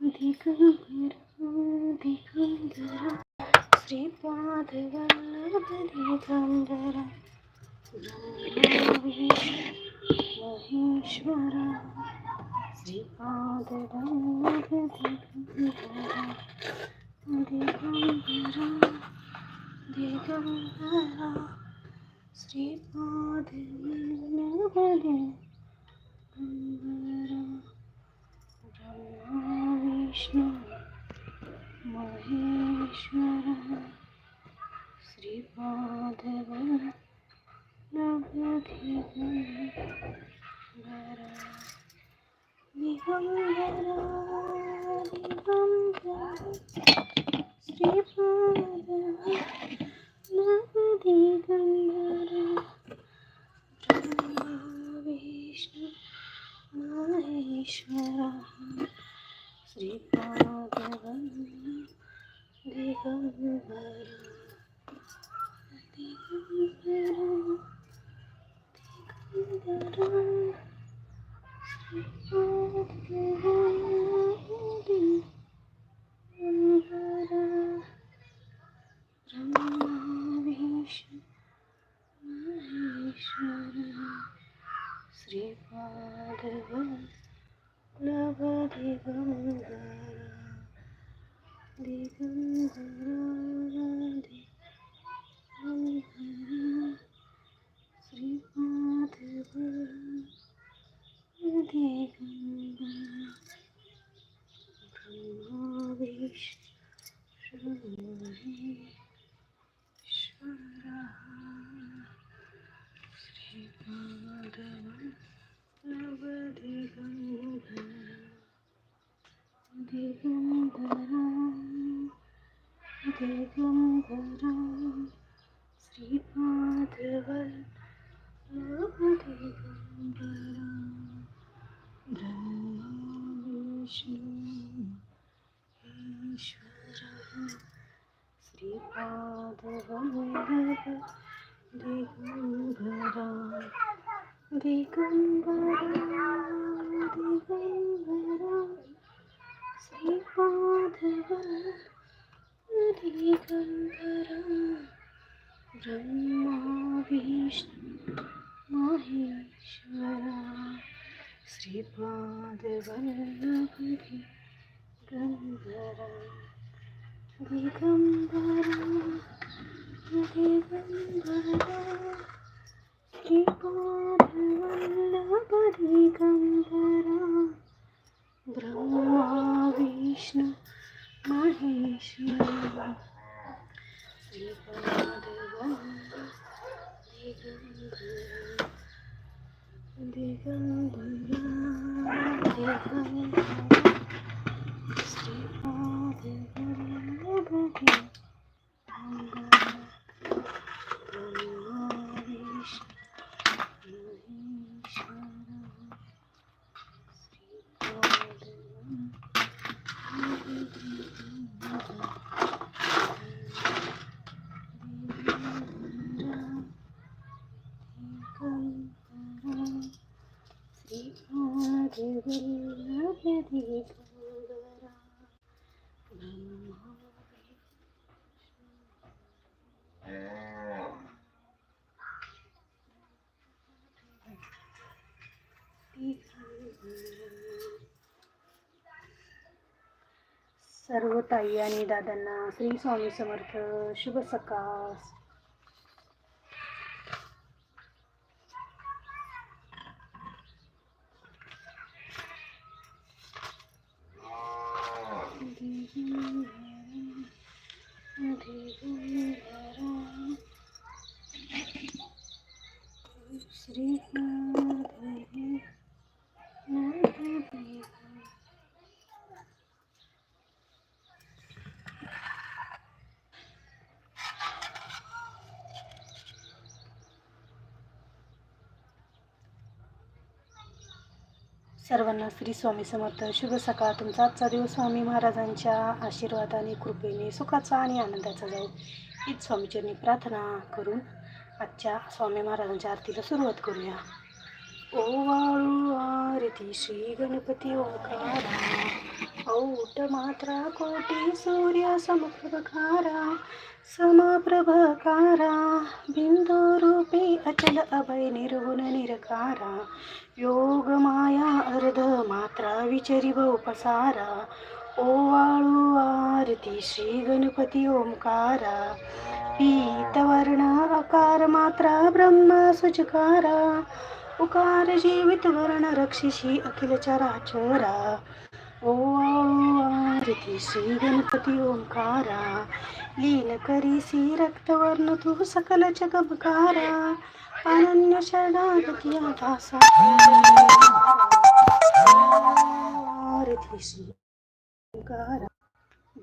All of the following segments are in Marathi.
दिगंबरा दिगंबरा श्रीपाद वल्लभ दिगंबरा महेश्वरा श्रीपाद वल्लभ दिगंबरा दिगंबरा दिगंबरा श्रीपाद वल्लभ दिगंबरा ब्रह्मा विष्णू महेश्वर श्रीपाद श्रीपादव दिगंबरा दिगंबरा श्रीपाद दिगंबरा ब्रह्मा विष्णू महेश्वरा श्रीपादवल्लभ दिगंबरा दिगंबरा दिगंबरा श्रीपादवल्लभ दिगंबरा ब्रह्मा विष्णु महेश्वरा श्रीपादवल्लभ दिगंबरा दिगंबरा दिगंबरा श्रीपादवल्लभ दिगंबरा ब्रह्मा विष्णु महेश्वरा श्रीपादवल्लभ ब्रह्मा विष्णु महेश्वरा श्रीपादवल्लभ दिगंबरा दिगंबरा दिगंबरा श्रीपादवल्लभ दिगंबरा ब्रह्मा विष्णु महेश्वरा श्रीपादवल्लभ दिगंबरा दिगंबरा दिगंबरा Mm-hmm. सर्व ताई आणि दादांना श्री स्वामी समर्थ शुभ सकाळ. श्री सर्वांना श्री स्वामी समर्थ. शुभ सकाळ. तुमचा आजचा दिवस स्वामी महाराजांच्या आशीर्वादाने कृपेने सुखाचा आणि आनंदाचा जाऊ हीच स्वामीचरणी प्रार्थना करून आजच्या स्वामी महाराजांच्या आरतीला सुरुवात करूया. ఓవారు ఆరతి శ్రీ గణపతి ఓకార. ఔట మాత్ర కోటి సూర్య సమప్రభకార సమప్రభకార. బిందో రూపే అచల అభయ నిరుగుణ నిరకార. యోగ మాయా అరద మాత్ర విచరివ ఉపసార. ఓవాళు ఆరతి శ్రీ గణపతి ఓంకార. పీతవర్ణ అకార మాత్ర బ్రహ్మ సుచకార. ಉಕಾರ ಜೀವಿತ ಮರಣ ರಕ್ಷಿಸಿ ಅಖಿಲ ಚರಾಚರ ಓ ರಿತಿಸಿ ಗಣಪತಿ ಓಂಕಾರ ಲೀಲ ಕರಿಸಿ ರಕ್ತವರ್ಣ ತು ಸಕಲ ಜಗಮಕಾರ ಅನನ್ಯ ಶರಣಾಗತಿಯ ದಾಸ ರಿತಿಸಿ ಓಂಕಾರ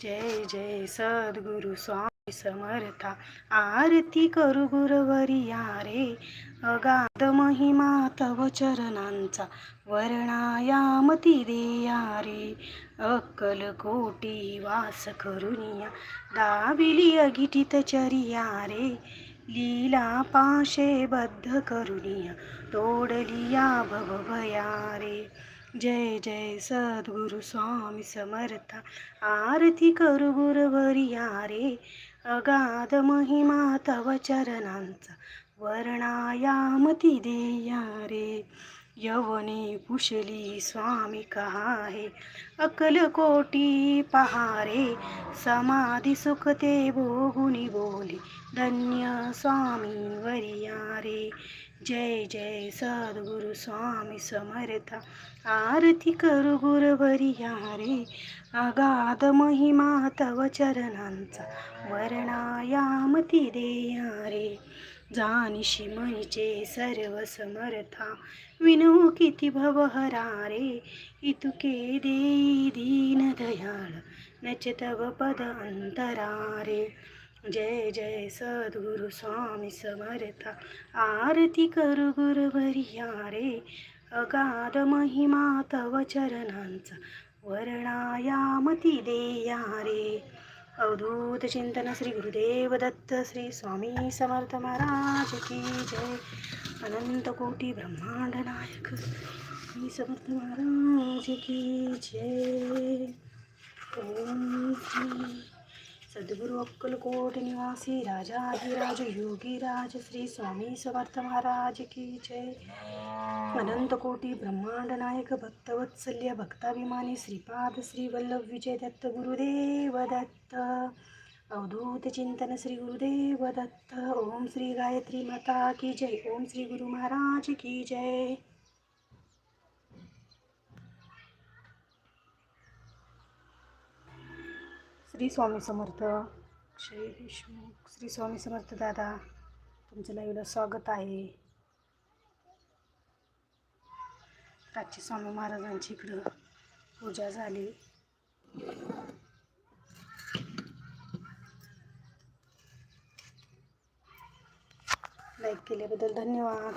ಜಯ ಜಯ ಸದ್ಗುರು ಸ್ವಾಮಿ समर्था. आरती करू गुरवरिया रे अगाध महिमा तव चरणांचा. वर्णायामती देया रे अक्कल कोटी वास करुनिया. दाविली अगिटित चरिया रे लीला पाशे बद्ध करुनिया. तोडलिया भवभया रे जय जय सद्गुरु स्वामी समर्था. आरती करू गुरवरिया रे अगाध महिमा तव चरणांचा वर्णायामती देया रे. यवने कुशली स्वामी कहाहे अकलकोटी पहारे. समाधी सुख ते भोगुनी बोली धन्य स्वामी वरिया रे. जय जय सद्गुरु स्वामी समर्था. आरती करू गुरुवरी रे अगाध महिमा तव चरणांचा वर्णायामती देया रे जानिशी मनीचे सर्व समर्था. विनू किती भवहरा रे इतुके देई दीन दयाळ नच तव पद अंतरारे. रे जय जय सद्गुरु स्वामी समर्था. आरती करू गुरुवरिया रे अगाध महिमा तव चरणांचा वर्णायामती देया रे अवधूत चिंतन श्री गुरुदेव दत्त श्री स्वामी समर्थ महाराज की जय. अनंत कोटी ब्रह्मांड नायक श्री समर्थ महाराज की जय. ओम श्री सद्गुरु अक्कलकोट निवासी राजाधिराज योगीराज श्री स्वामी समर्थ महाराज की जय अनंत कोटी ब्रह्मांड नायक भक्तवत्सल्य भक्ताभिमानी श्रीपाद श्री वल्लभ विजय दत्त गुरुदेव दत्त अवधूत चिंतन श्री गुरुदेव दत्त ओम श्री गायत्री माता की जय ओम श्री गुरु महाराज की जय श्री स्वामी समर्थ. श्री देशमुख श्री स्वामी समर्थ दादा तुमचं लाईव्हला स्वागत आहे. राजचे स्वामी महाराजांची इकडं पूजा झाली. लाईक केल्याबद्दल धन्यवाद.